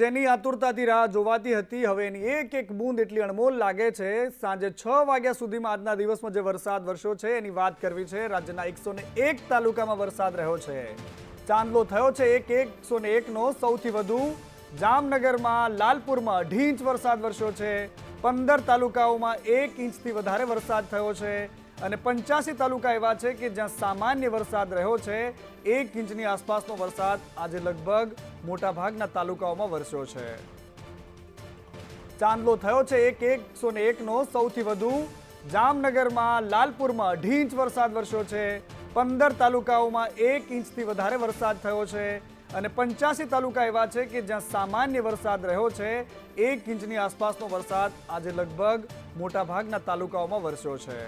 જેની આતુરતાથી રાહ જોવાતી હતી. હવે એની એક એક બૂંદ એટલી અણમોલ લાગે છે. સાંજે છ વાગ્યા સુધીમાં આજના દિવસમાં જે વરસાદ વરસ્યો છે, એની વાત કરવી છે. રાજ્યના એકસો એક તાલુકામાં વરસાદ રહ્યો છે. ચાંદલો થયો છે એક એકસો એકનો સૌથી વધુ. જામનગરમાં, લાલપુરમાં અઢી ઇંચ વરસાદ વરસ્યો છે. પંદર તાલુકાઓમાં એક ઇંચથી વધારે વરસાદ થયો છે અને પંચ્યાસી તાલુકા એવા છે કે જ્યાં સામાન્ય વરસાદ રહ્યો છે, એક ઇંચની આસપાસનો વરસાદ આજે લગભગ મોટાભાગના તાલુકાઓમાં વરસ્યો છે. ચાંદલો થયો છે એક એકસો ને એકનો, સૌથી વધુ જામનગરમાં લાલપુરમાં અઢી ઇંચ વરસાદ વરસ્યો છે. પંદર તાલુકાઓમાં એક ઇંચથી વધારે વરસાદ થયો છે. અને પંચ્યાસી તાલુકા એવા છે કે જ્યાં સામાન્ય વરસાદ રહ્યો છે, એક ઇંચની આસપાસનો વરસાદ આજે લગભગ મોટાભાગના તાલુકાઓમાં વરસ્યો છે.